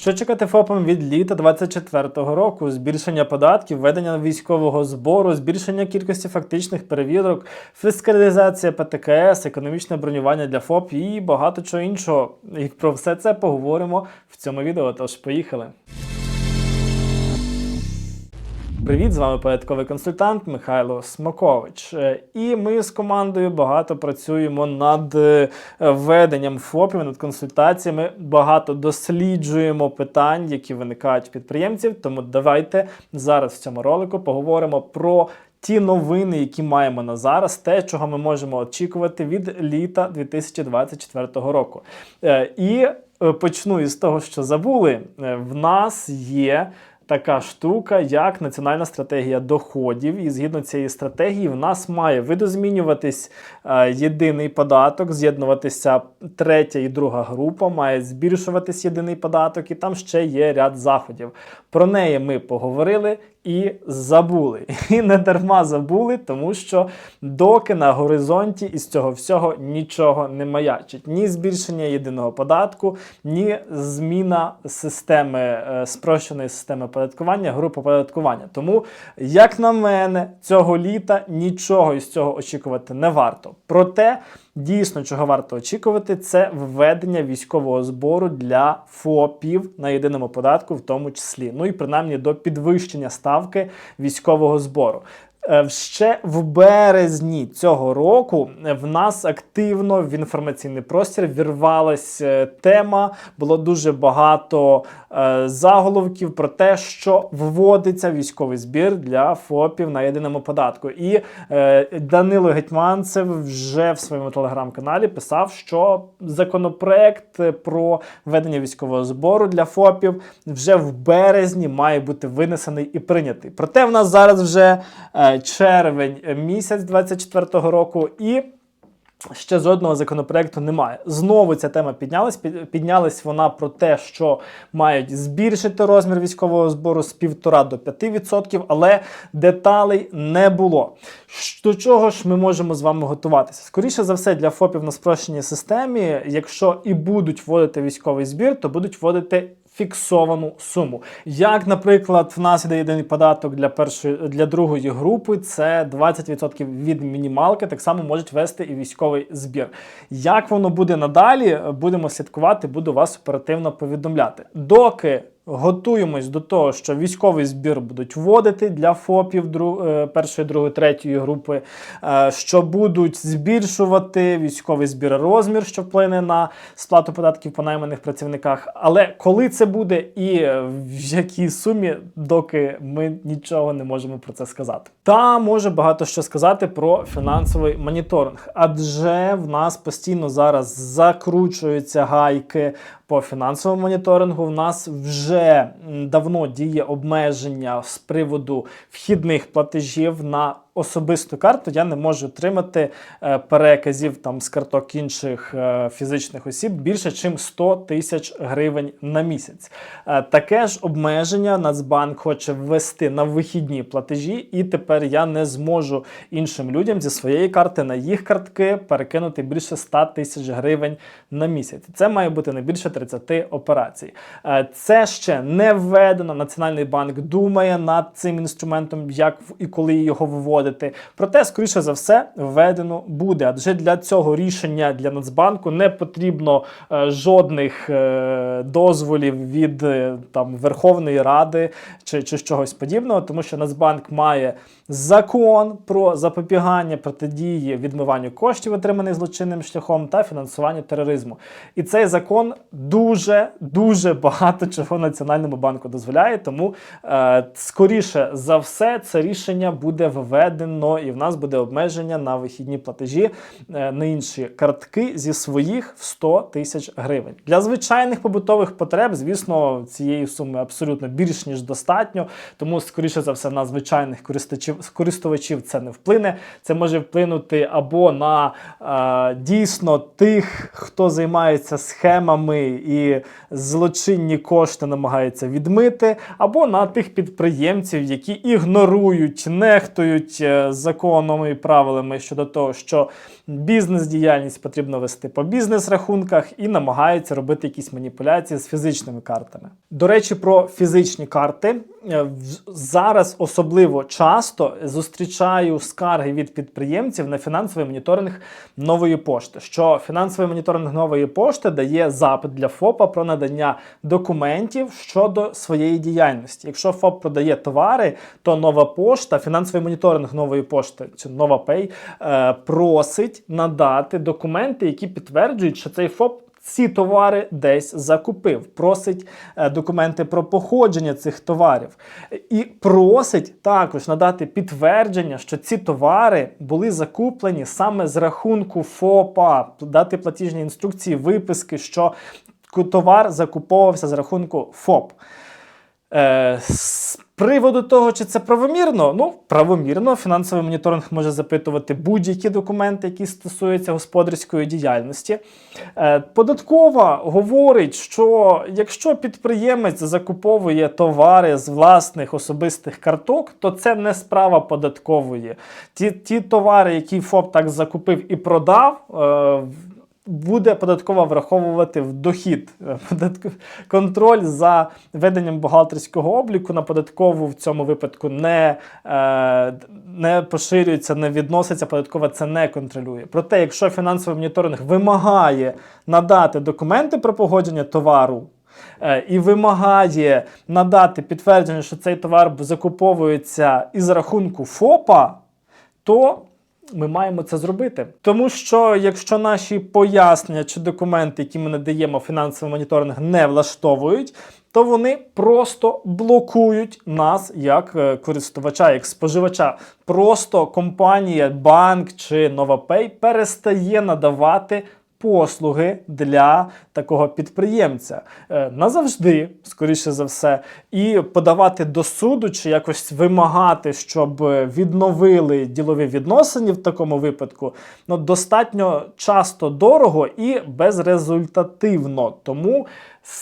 Що чекати ФОПам від літа 2024 року? Збільшення податків, введення військового збору, збільшення кількості фактичних перевірок, фіскалізація ПТКС, економічне бронювання для ФОП і багато чого іншого. І про все це поговоримо в цьому відео. Тож поїхали. Привіт, з вами порядковий консультант Михайло Смокович. Е, І ми з командою багато працюємо над е, веденням ФОПів, над консультаціями. Багато досліджуємо питань, які виникають в підприємців. Тому давайте зараз в цьому ролику поговоримо про. Ті новини, які маємо на зараз, те, чого ми можемо очікувати від літа 2024 року. Е, І почну із того, що забули. В нас є така штука, як національна стратегія доходів. І згідно цієї стратегії, в нас має видозмінюватись е, єдиний податок, з'єднуватися третя і друга група, має збільшуватись єдиний податок, і там ще є ряд заходів. Про неї ми поговорили. І забули. І не дарма забули, тому що доки на горизонті із цього всього нічого не маячить. Ні збільшення єдиного податку, ні зміна системи е, спрощеної системи оподаткування, групи оподаткування. Тому, як на мене, цього літа нічого із цього очікувати не варто. Проте, дійсно, чого варто очікувати, це введення військового збору для ФОПів на єдиному податку, в тому числі. Ну і принаймні до підвищення ставки військового збору. Е, Ще в березні цього року е, в нас активно в інформаційний простір вірвалась е, тема. Було дуже багато заголовків про те, що вводиться військовий збір для ФОПів на єдиному податку. І Данило Гетьманцев вже в своєму телеграм-каналі писав, що законопроект про введення військового збору для ФОПів вже в березні має бути винесений і прийнятий. Проте в нас зараз вже червень місяць 24-го року і. Ще жодного законопроекту немає. Знову ця тема піднялась. Піднялась вона про те, що мають збільшити розмір військового збору з 1,5 до 5%, але деталей не було. До чого ж ми можемо з вами готуватися? Скоріше за все, для ФОПів на спрощеній системі, якщо і будуть вводити військовий збір, то будуть вводити фіксовану суму. Як, наприклад, в нас іде єдиний податок для першої для другої групи, це 20% від мінімалки, так само можуть вести і військовий збір. Як воно буде надалі, будемо слідкувати, буду вас оперативно повідомляти. Доки Готуємось до того, що військовий збір будуть вводити для ФОПів е, першої, другої, третьої групи, е, що будуть збільшувати військовий збір розмір, що вплине на сплату податків по найманих працівниках. Але коли це буде і в якій сумі, доки ми нічого не можемо про це сказати. Та може багато що сказати про фінансовий моніторинг, адже в нас постійно зараз закручуються гайки по фінансовому моніторингу. В нас вже давно діє обмеження з приводу вхідних платежів на особисту карту. Я не можу отримати е, переказів там з карток інших е, фізичних осіб більше, ніж 100 тисяч гривень на місяць. Е, таке ж обмеження Нацбанк хоче ввести на вихідні платежі, і тепер я не зможу іншим людям зі своєї карти на їх картки перекинути більше 100 тисяч гривень на місяць. Це має бути не більше 30 операцій. Це ще не введено. Національний банк думає над цим інструментом, як і коли його вводити. Проте, скоріше за все, введено буде. Адже для цього рішення для Нацбанку не потрібно е, жодних е, дозволів від е, там Верховної Ради чи, чи чогось подібного, тому що Нацбанк має закон про запобігання протидії відмиванню коштів, отриманих злочинним шляхом, та фінансуванню тероризму. І цей закон дуже дуже багато чого Національному банку дозволяє. Тому е, скоріше за все це рішення буде введено, і в нас буде обмеження на вихідні платежі е, на інші картки зі своїх в 100 тисяч гривень. Для звичайних побутових потреб, звісно, цієї суми абсолютно більш ніж достатньо. Тому, скоріше за все, на звичайних користувачів, користувачів це не вплине. Це може вплинути або на е, дійсно тих, хто займається схемами і злочинні кошти намагається відмити, або на тих підприємців, які ігнорують, нехтують е, законами і правилами щодо того, що бізнес-діяльність потрібно вести по бізнес-рахунках і намагаються робити якісь маніпуляції з фізичними картами. До речі, про фізичні карти зараз особливо часто зустрічаю скарги від підприємців на фінансовий моніторинг нової пошти. Що фінансовий моніторинг нової пошти дає запит для ФОПа про надання документів щодо своєї діяльності. Якщо ФОП продає товари, то нова пошта, фінансовий моніторинг нової пошти чи нова Пей е, просить надати документи, які підтверджують, що цей ФОП ці товари десь закупив, просить е, документи про походження цих товарів і просить також надати підтвердження, що ці товари були закуплені саме з рахунку ФОПа, дати платіжні інструкції, виписки, що товар закуповувався з рахунку ФОП. Е, з приводу того, чи це правомірно, ну правомірно, фінансовий моніторинг може запитувати будь-які документи, які стосуються господарської діяльності. Е, податкова говорить, що якщо підприємець закуповує товари з власних особистих карток, то це не справа податкової. Ті, ті товари, які ФОП так закупив і продав. Е, буде податкова враховувати в дохід. Е, Контроль за веденням бухгалтерського обліку на податкову в цьому випадку не, е, не поширюється, не відноситься, податкова це не контролює. Проте, якщо фінансовий моніторинг вимагає надати документи про погодження товару, е, і вимагає надати підтвердження, що цей товар закуповується із рахунку ФОПа, то ми маємо це зробити. Тому що якщо наші пояснення чи документи, які ми надаємо фінансовий моніторинг, не влаштовують, то вони просто блокують нас як е, користувача, як споживача. Просто компанія, банк чи NovaPay перестає надавати. Послуги для такого підприємця Е, назавжди, скоріше за все, і подавати до суду чи якось вимагати, щоб відновили ділові відносини в такому випадку, ну достатньо часто дорого і безрезультативно. Тому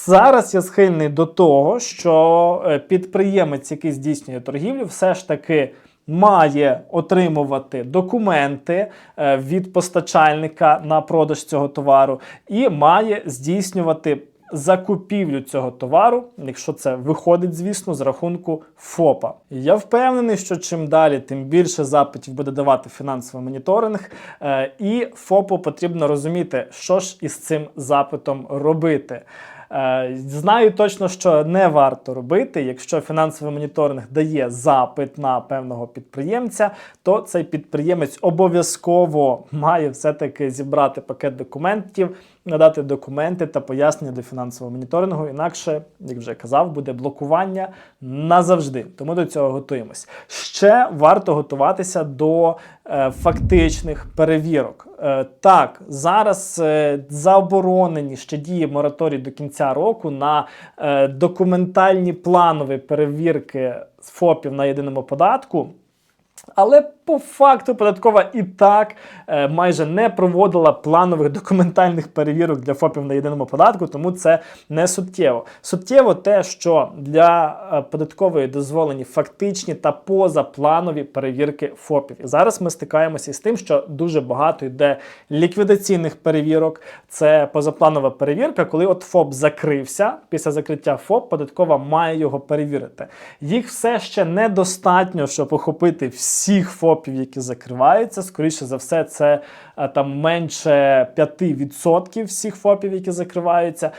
зараз я схильний до того, що е, підприємець, який здійснює торгівлю, все ж таки має отримувати документи е, від постачальника на продаж цього товару і має здійснювати закупівлю цього товару, якщо це виходить, звісно, з рахунку ФОПа. Я впевнений, що чим далі, тим більше запитів буде давати фінансовий моніторинг, е, і ФОПу потрібно розуміти, що ж із цим запитом робити. Е, Знаю точно, що не варто робити. Якщо фінансовий моніторинг дає запит на певного підприємця, то цей підприємець обов'язково має все-таки зібрати пакет документів, надати документи та пояснення до фінансового моніторингу. Інакше, як вже казав, буде блокування назавжди. Тому до цього готуємось. Ще варто готуватися до е, фактичних перевірок. Е, так, зараз е, заборонені ще діє мораторій до кінця року на е, документальні планові перевірки ФОПів на єдиному податку. Але по факту податкова і так е, майже не проводила планових документальних перевірок для ФОПів на єдиному податку, тому це не суттєво. Суттєво те, що для е, податкової дозволені фактичні та позапланові перевірки ФОПів. І зараз ми стикаємося з тим, що дуже багато йде ліквідаційних перевірок. Це позапланова перевірка, коли от ФОП закрився. Після закриття ФОП податкова має його перевірити. Їх все ще недостатньо, щоб охопити всіх ФОПів, які закриваються. Скоріше за все, це е, там менше 5% всіх ФОПів, які закриваються.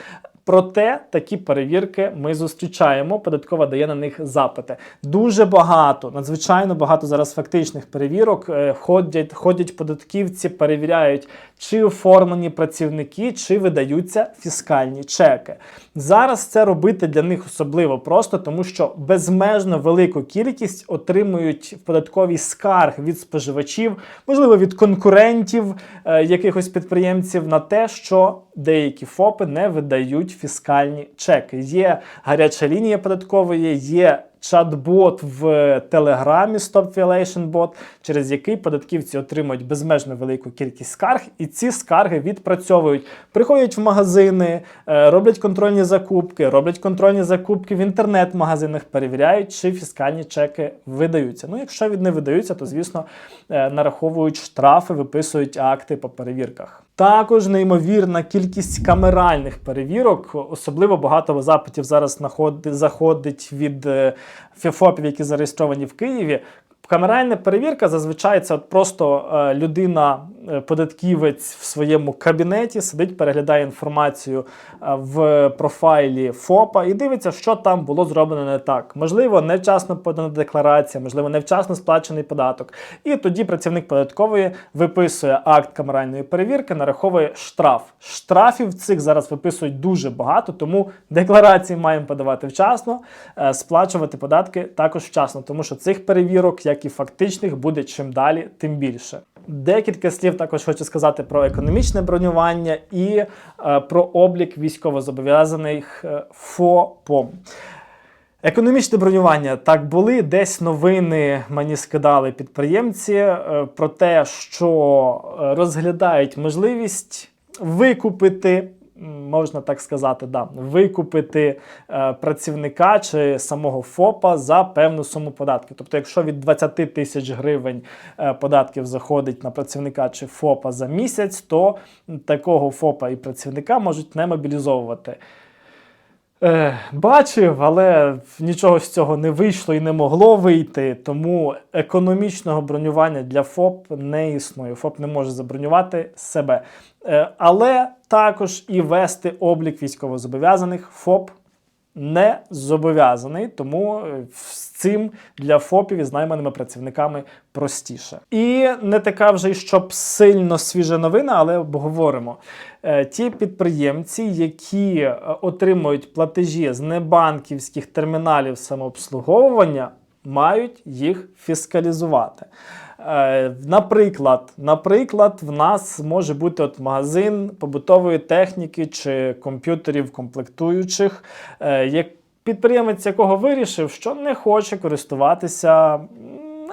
Проте такі перевірки ми зустрічаємо. Податкова дає на них запити. Дуже багато, надзвичайно багато зараз фактичних перевірок. Е, Ходять, ходять податківці, перевіряють, чи оформлені працівники, чи видаються фіскальні чеки. Зараз це робити для них особливо просто, тому що безмежно велику кількість отримують в податковій скарг від споживачів, можливо, від конкурентів е, якихось підприємців на те, що деякі ФОПи не видають фіскальні чеки. Є гаряча лінія податкової, є чат-бот в Телеграмі Stop Violation Bot, через який податківці отримують безмежно велику кількість скарг, і ці скарги відпрацьовують. Приходять в магазини, е, роблять контрольні закупки, роблять контрольні закупки в інтернет-магазинах, перевіряють, чи фіскальні чеки видаються. Ну, якщо від не видаються, то звісно е, нараховують штрафи, виписують акти по перевірках. Також неймовірна кількість камеральних перевірок, особливо багато запитів зараз заходить від е, ФІФОПів, які зареєстровані в Києві. Камеральна перевірка зазвичай це от просто е, людина, е, в своєму кабінеті сидить, переглядає інформацію е, в профайлі ФОПа і дивиться, що там було зроблено не так. Можливо, невчасно подана декларація, можливо, невчасно сплачений податок. І тоді працівник податкової виписує акт камеральної перевірки, нараховує штраф. Штрафів цих зараз виписують дуже багато, тому декларації маємо подавати вчасно, сплачувати податки також вчасно, тому що цих перевірок, як і фактичних, буде чим далі, тим більше. Декілька слів також хочу сказати про економічне бронювання і е, про облік військовозобов'язаних е, ФОПом. Економічне бронювання так були. Десь новини мені скидали підприємці е, про те, що е, розглядають можливість викупити. Можна так сказати, да, викупити е, працівника чи самого ФОПа за певну суму податків. Тобто, якщо від 20 тисяч гривень е, податків заходить на працівника чи ФОПа за місяць, то такого ФОПа і працівника можуть не мобілізовувати. Е, бачив, але нічого з цього не вийшло і не могло вийти. Тому економічного бронювання для ФОП не існує. ФОП не може забронювати себе. Е, але також і вести облік військовозобов'язаних ФОП не зобов'язаний, тому е, з цим для ФОПів із найманими працівниками простіше. І не така вже й щоб сильно свіжа новина, але обговоримо. Е, Ті підприємці, які е, отримують платежі з небанківських терміналів самообслуговування, мають їх фіскалізувати. Е, Наприклад, наприклад, в нас може бути от магазин побутової техніки чи комп'ютерів комплектуючих, е, як підприємець, якого вирішив, що не хоче користуватися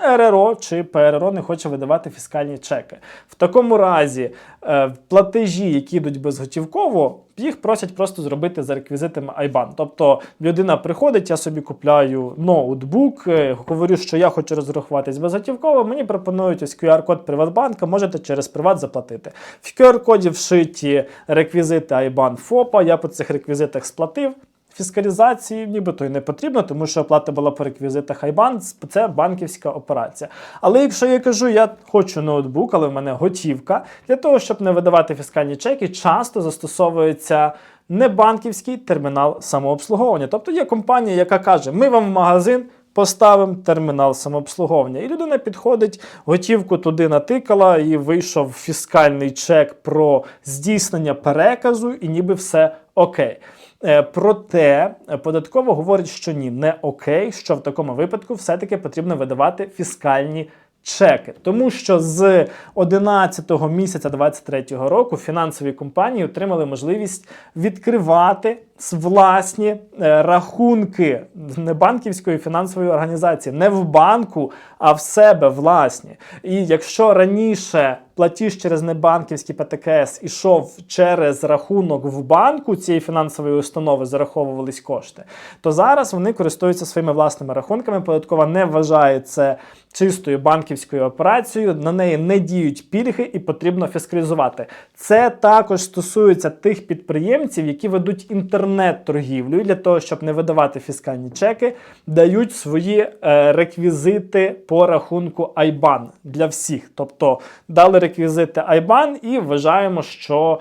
РРО чи ПРРО не хоче видавати фіскальні чеки. В такому разі е, платежі, які йдуть безготівково, їх просять просто зробити за реквізитами IBAN. Тобто людина приходить, я собі купляю ноутбук, е, говорю, що я хочу розрахуватись безготівково. Мені пропонують ось QR-код Приватбанка, можете через Приват заплатити. В QR-коді вшиті реквізити IBAN ФОПа. Я по цих реквізитах сплатив. Фіскалізації нібито й не потрібно, тому що оплата була по реквізитах IBAN, це банківська операція. Але якщо я кажу, я хочу ноутбук, але в мене готівка, для того, щоб не видавати фіскальні чеки, часто застосовується не банківський термінал самообслуговування. Тобто є компанія, яка каже, ми вам в магазин. Поставимо термінал самообслуговування. І людина підходить, готівку туди натикала, і вийшов фіскальний чек про здійснення переказу, і ніби все окей. Е, Проте податково говорить, що ні, не окей, що в такому випадку все-таки потрібно видавати фіскальні чеки. Тому що з 11 місяця 2023 року фінансові компанії отримали можливість відкривати власні е, рахунки небанківської фінансової організації не в банку, а в себе власні. І якщо раніше платіж через небанківський ПТКС ішов через рахунок в банку цієї фінансової установи, зараховувались кошти, то зараз вони користуються своїми власними рахунками. Податкова не вважає це чистою банківською операцією, на неї не діють пільги і потрібно фіскалізувати. Це також стосується тих підприємців, які ведуть інтернет-торгівлю для того, щоб не видавати фіскальні чеки, дають свої е, реквізити по рахунку IBAN для всіх. Тобто дали реквізити IBAN і вважаємо, що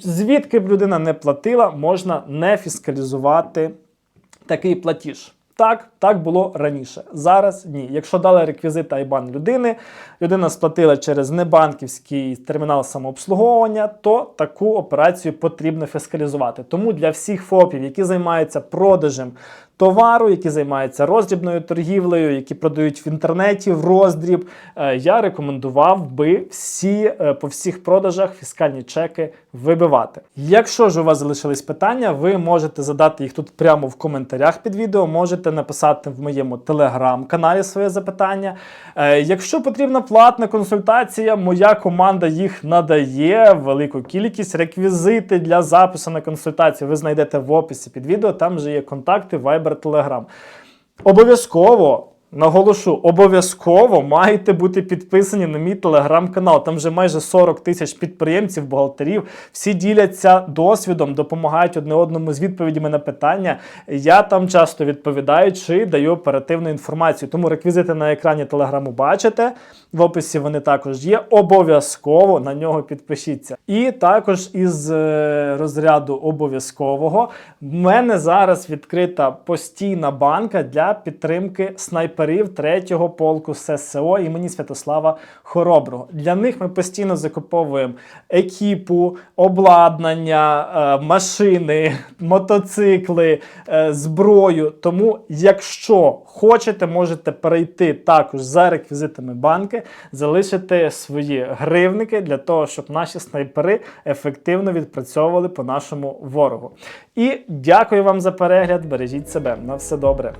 звідки б людина не платила, можна не фіскалізувати такий платіж. Так, так було раніше. Зараз ні. Якщо дали реквізити IBAN людини, людина сплатила через небанківський термінал самообслуговування, то таку операцію потрібно фіскалізувати. Тому для всіх ФОПів, які займаються продажем товару, які займаються роздрібною торгівлею, які продають в інтернеті в роздріб, е, я рекомендував би всі е, по всіх продажах фіскальні чеки вибивати. Якщо ж у вас залишились питання, ви можете задати їх тут прямо в коментарях під відео, можете написати в моєму телеграм-каналі своє запитання. Е, якщо потрібна платна консультація, моя команда їх надає велику кількість. Реквізити для запису на консультацію ви знайдете в описі під відео, там же є контакти Viber, Telegram. Обов'язково. Наголошу, обов'язково маєте бути підписані на мій телеграм-канал. Там вже майже 40 тисяч підприємців, бухгалтерів. Всі діляться досвідом, допомагають одне одному з відповідями на питання. Я там часто відповідаю чи даю оперативну інформацію. Тому реквізити на екрані телеграму бачите. В описі вони також є. Обов'язково на нього підпишіться. І також із е, розряду обов'язкового в мене зараз відкрита постійна банка для підтримки снайперів 3-го полку ССО імені Святослава Хороброго. Для них ми постійно закуповуємо екіпу, обладнання, е, машини, мотоцикли, е, зброю. Тому, якщо хочете, можете перейти також за реквізитами банки, залишити свої гривники для того, щоб наші снайпери ефективно відпрацьовували по нашому ворогу. І дякую вам за перегляд. Бережіть себе. На все добре.